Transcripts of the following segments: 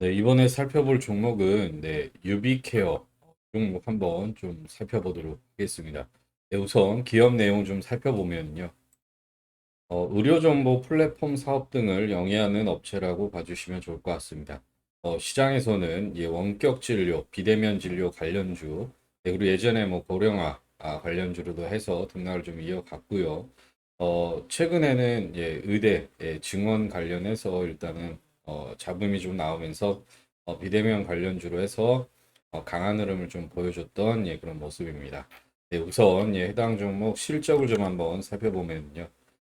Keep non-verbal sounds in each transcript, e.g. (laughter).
네, 이번에 살펴볼 종목은 네, 유비케어 종목 한번 좀 살펴보도록 하겠습니다. 네, 우선 기업 내용 좀 살펴보면요. 어, 의료 정보 플랫폼 사업 등을 영위하는 업체라고 봐주시면 좋을 것 같습니다. 어, 시장에서는 예, 원격 진료, 비대면 진료 관련주, 네, 그리고 예전에 뭐 고령화 아, 관련주로도 해서 등락을 좀 이어갔고요. 어, 최근에는 예, 의대 예, 증원 관련해서 일단은 어, 잡음이 좀 나오면서 어, 비대면 관련주로 해서 어, 강한 흐름을 좀 보여줬던 예, 그런 모습입니다. 네, 우선 예, 해당 종목 실적을 좀 한번 살펴보면요.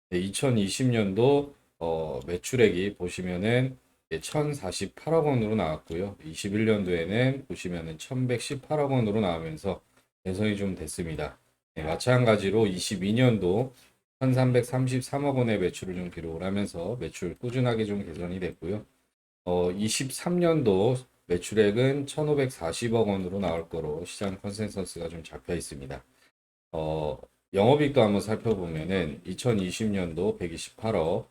네, 2020년도 어, 매출액이 보시면은 예, 1,048억 원으로 나왔고요. 21년도에는 보시면은 1,118억 원으로 나오면서 개선이 좀 됐습니다. 네, 마찬가지로 22년도 1,333억 원의 매출을 좀 기록을 하면서 매출 꾸준하게 좀 개선이 됐고요. 어, 23년도 매출액은 1,540억 원으로 나올 거로 시장 컨센서스가 좀 잡혀 있습니다. 어, 영업이익도 한번 살펴보면은 2020년도 128억,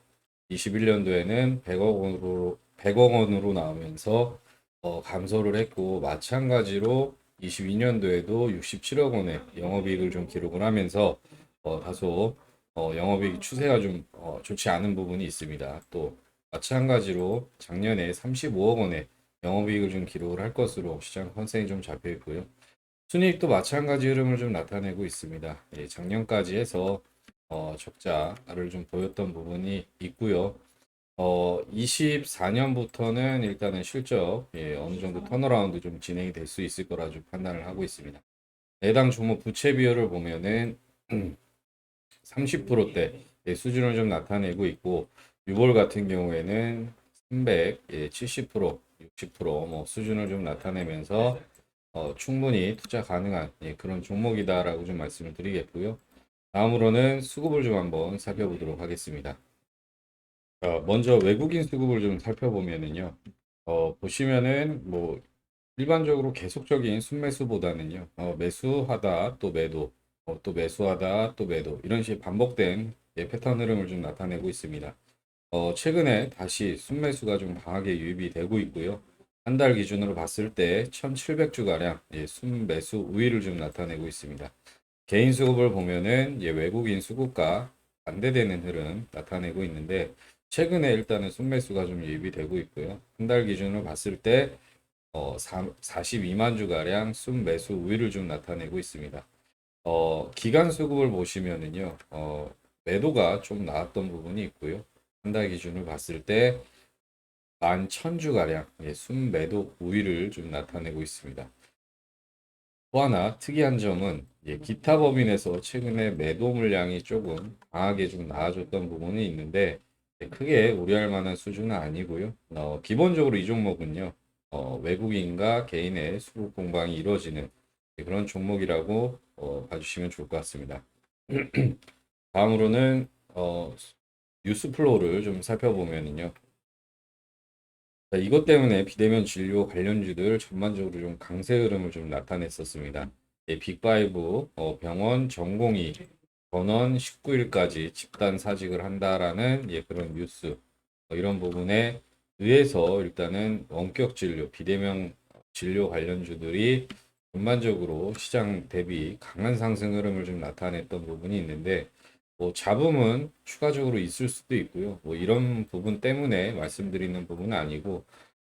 21년도에는 100억 원으로 100억 원으로 나오면서 어, 감소를 했고 마찬가지로 22년도에도 67억 원의 영업이익을 좀 기록을 하면서 어, 다소 어, 영업이익 추세가 좀 어, 좋지 않은 부분이 있습니다. 또 마찬가지로 작년에 35억 원의 영업이익을 좀 기록을 할 것으로 시장 컨센이 좀 잡혀 있고요. 순이익도 마찬가지 흐름을 좀 나타내고 있습니다. 예, 작년까지 해서 어, 적자를 좀 보였던 부분이 있고요. 어, 24년부터는 일단은 실적 예, 어느 정도 턴어라운드 좀 진행이 될 수 있을 거라 좀 판단을 하고 있습니다. 해당 종목 부채 비율을 보면은 (clears throat) 30%대 예, 수준을 좀 나타내고 있고 유볼 같은 경우에는 300, 예, 70%, 60%뭐 수준을 좀 나타내면서 어, 충분히 투자 가능한 예, 그런 종목이다라고 좀 말씀을 드리겠고요. 다음으로는 수급을 좀 한번 살펴보도록 하겠습니다. 어, 먼저 외국인 수급을 좀 살펴보면은요. 어, 보시면은 뭐 일반적으로 계속적인 순매수보다는요. 어, 매수하다 또 매도, 어, 또 매수하다 또 매도 이런 식의 반복된 예, 패턴 흐름을 좀 나타내고 있습니다. 어, 최근에 다시 순매수가 좀 강하게 유입이 되고 있고요. 한 달 기준으로 봤을 때 1,700주가량 예, 순매수 우위를 좀 나타내고 있습니다. 개인 수급을 보면은 예, 외국인 수급과 반대되는 흐름 나타내고 있는데 최근에 일단은 순매수가 좀 유입이 되고 있고요. 한 달 기준으로 봤을 때 어, 42만 주가량 순매수 우위를 좀 나타내고 있습니다. 어, 기간 수급을 보시면은요, 어, 매도가 좀 나왔던 부분이 있고요. 한 달 기준을 봤을 때 11,000주가량 예, 순매도 우위를 좀 나타내고 있습니다. 또 하나 특이한 점은 예, 기타 법인에서 최근에 매도 물량이 조금 강하게 좀 나아졌던 부분이 있는데 예, 크게 우려할 만한 수준은 아니고요. 어, 기본적으로 이 종목은요, 어, 외국인과 개인의 수급 공방이 이루어지는 예, 그런 종목이라고 어, 봐주시면 좋을 것 같습니다. (clears throat) 다음으로는 어, 뉴스 플로우를 좀 살펴보면은요. 자, 이것 때문에 비대면 진료 관련주들 전반적으로 좀 강세 흐름을 좀 나타냈었습니다. 예, 빅파이브 어, 병원 전공의 전원 19일까지 집단 사직을 한다라는 예, 그런 뉴스 어, 이런 부분에 의해서 일단은 원격 진료 비대면 진료 관련주들이 전반적으로 시장 대비 강한 상승 흐름을 좀 나타냈던 부분이 있는데 뭐 잡음은 추가적으로 있을 수도 있고요. 뭐 이런 부분 때문에 말씀드리는 부분은 아니고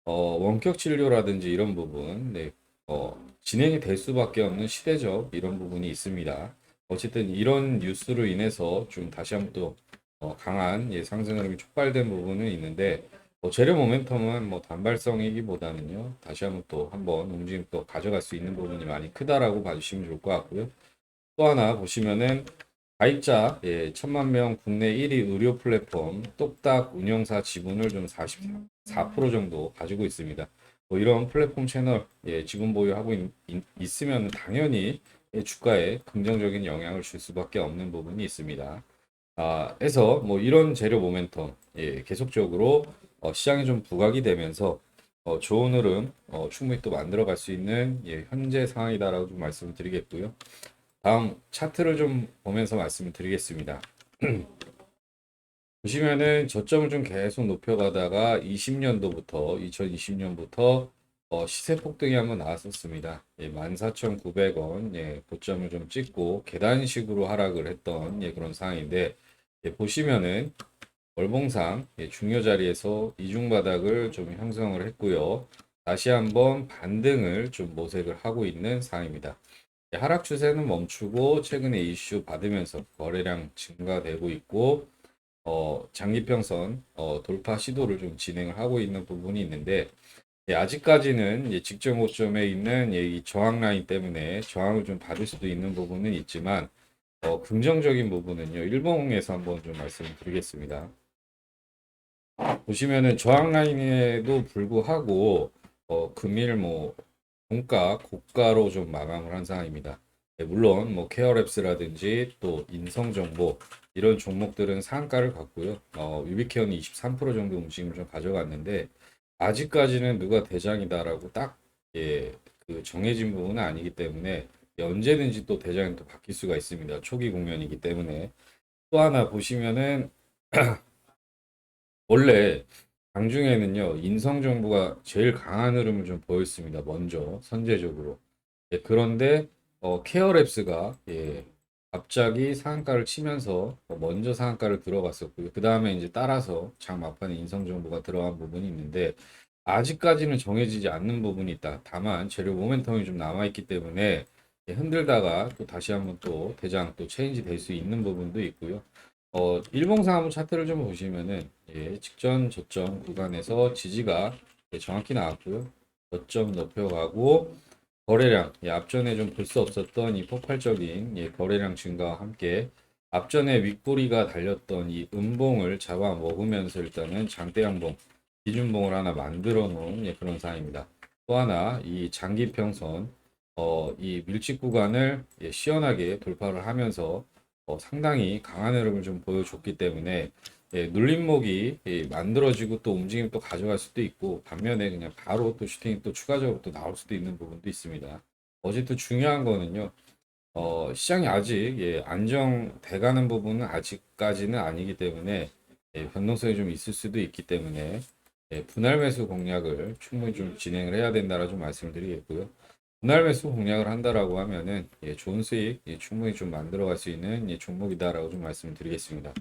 어, 원격 진료라든지 이런 부분 네, 어, 진행이 될 수밖에 없는 시대적 이런 부분이 있습니다. 어쨌든 이런 뉴스로 인해서 좀 다시 한번 또 어, 강한 예, 상승 흐름이 촉발된 부분은 있는데 뭐 재료 모멘텀은 뭐 단발성이기보다는요 다시 한번 또 한번 움직임 또 가져갈 수 있는 부분이 많이 크다라고 봐주시면 좋을 것 같고요. 또 하나 보시면은 가입자 예, 천만 명 국내 1위 의료 플랫폼 똑딱 운영사 지분을 좀 44% 정도 가지고 있습니다. 뭐 이런 플랫폼 채널 예, 지분 보유하고 있, 으면 당연히 예, 주가에 긍정적인 영향을 줄 수밖에 없는 부분이 있습니다. 아, 해서 뭐 이런 재료 모멘텀 예, 계속적으로 어, 시장에 좀 부각이 되면서 어, 좋은 흐름 어, 충분히 또 만들어 갈 수 있는 예, 현재 상황이다라고 좀 말씀을 드리겠고요. 다음 차트를 좀 보면서 말씀을 드리겠습니다. (clears throat) 보시면은 저점을 좀 계속 높여가다가 20년도부터 2020년부터 어, 시세 폭등이 한번 나왔었습니다. 예, 14,900원 예, 고점을 좀 찍고 계단식으로 하락을 했던 예, 그런 상황인데 예, 보시면은 월봉상 예, 중요 자리에서 이중 바닥을 좀 형성을 했고요. 다시 한번 반등을 좀 모색을 하고 있는 상황입니다. 예, 하락 추세는 멈추고 최근에 이슈 받으면서 거래량 증가되고 있고 어, 장기평선 어, 돌파 시도를 좀 진행을 하고 있는 부분이 있는데 예, 아직까지는 예, 직전 고점에 있는 예, 이 저항 라인 때문에 저항을 좀 받을 수도 있는 부분은 있지만 어, 긍정적인 부분은요 일봉에서 한번 좀 말씀을 드리겠습니다. 보시면은 저항 라인에도 불구하고 어, 금일 뭐 종가 고가로 좀 마감을 한 상황입니다. 예, 물론 뭐 케어랩스라든지 또 인성정보 이런 종목들은 상한가를 갖고요. 어, 유비케어는 23% 정도 움직임을 좀 가져갔는데 아직까지는 누가 대장이다라고 딱 예, 그 정해진 부분은 아니기 때문에 언제든지 또 대장이 또 바뀔 수가 있습니다. 초기 국면이기 때문에 또 하나 보시면은 (clears throat) 원래 장중에는요 인성 정보가 제일 강한 흐름을 좀 보였습니다. 먼저 선제적으로 예, 그런데 어, 케어랩스가 예, 갑자기 상한가를 치면서 어, 먼저 상한가를 들어갔었고요. 그 다음에 이제 따라서 장 막판에 인성 정보가 들어간 부분이 있는데 아직까지는 정해지지 않는 부분이 있다. 다만 재료 모멘텀이 좀 남아있기 때문에 예, 흔들다가 또 다시 한번 또 대장 또 체인지 될 수 있는 부분도 있고요. 어, 일봉상 한번 차트를 좀 보시면은 예, 직전 저점 구간에서 지지가 예, 정확히 나왔고요. 저점 높여가고 거래량, 예, 앞전에 좀 볼 수 없었던 이 폭발적인 예, 거래량 증가와 함께 앞전에 윗꼬리가 달렸던 이 음봉을 잡아먹으면서 일단은 장대양봉, 기준봉을 하나 만들어 놓은 예, 그런 상황입니다. 또 하나 이 장기평선, 어, 이 밀집 구간을 예, 시원하게 돌파를 하면서 어, 상당히 강한 흐름을 좀 보여줬기 때문에 예, 눌림목이 예, 만들어지고 또 움직임 또 가져갈 수도 있고 반면에 그냥 바로 또 슈팅이 또 추가적으로 또 나올 수도 있는 부분도 있습니다. 어쨌든 중요한 거는요. 어, 시장이 아직 예, 안정돼가는 부분은 아직까지는 아니기 때문에 예, 변동성이 좀 있을 수도 있기 때문에 예, 분할 매수 공략을 충분히 좀 진행을 해야 된다라 좀 말씀을 드리겠고요. 분할 매수 공략을 한다라고 하면은 예, 좋은 수익 예, 충분히 좀 만들어갈 수 있는 예, 종목이다라고 좀 말씀을 드리겠습니다.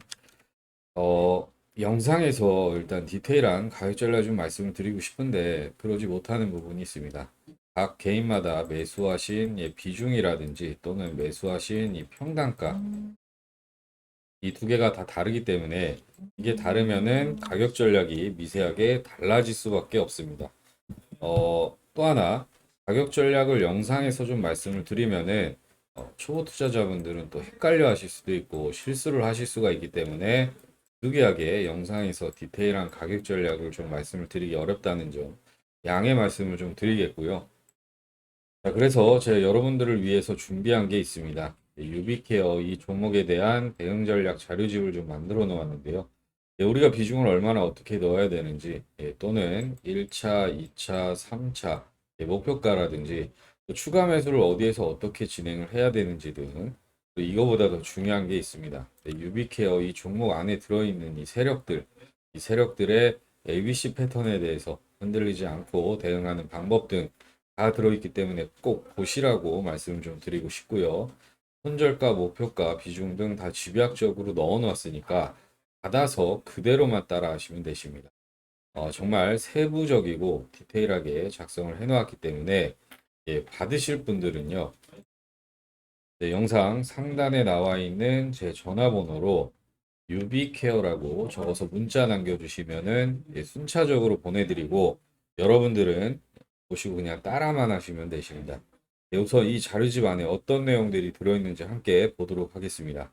어, 영상에서 일단 디테일한 가격 전략 좀 말씀을 드리고 싶은데 그러지 못하는 부분이 있습니다. 각 개인마다 매수하신 예, 비중이라든지 또는 매수하신 이 평단가 이 두 개가 다 다르기 때문에 이게 다르면은 가격 전략이 미세하게 달라질 수밖에 없습니다. 어, 또 하나 가격 전략을 영상에서 좀 말씀을 드리면은 어, 초보 투자자분들은 또 헷갈려 하실 수도 있고 실수를 하실 수가 있기 때문에 부득이하게 영상에서 디테일한 가격 전략을 좀 말씀을 드리기 어렵다는 점 양해 말씀을 좀 드리겠고요. 자, 그래서 제가 여러분들을 위해서 준비한 게 있습니다. 유비케어 이 종목에 대한 대응 전략 자료집을 좀 만들어 놓았는데요. 예, 우리가 비중을 얼마나 어떻게 넣어야 되는지 예, 또는 1차, 2차, 3차 예, 목표가라든지 또 추가 매수를 어디에서 어떻게 진행을 해야 되는지 등또 이거보다 더 중요한 게 있습니다. 네, 유비케어 이 종목 안에 들어있는 이 세력들, 이 세력들의 ABC 패턴에 대해서 흔들리지 않고 대응하는 방법 등 다 들어있기 때문에 꼭 보시라고 말씀을 좀 드리고 싶고요. 손절가, 목표가, 비중 등 다 집약적으로 넣어 놓았으니까 받아서 그대로만 따라 하시면 되십니다. 어, 정말 세부적이고 디테일하게 작성을 해 놓았기 때문에 예, 받으실 분들은요. 네, 영상 상단에 나와 있는 제 전화번호로 유비케어라고 적어서 문자 남겨주시면은 예, 순차적으로 보내드리고 여러분들은 보시고 그냥 따라만 하시면 되십니다. 네, 우선 이 자료집 안에 어떤 내용들이 들어있는지 함께 보도록 하겠습니다.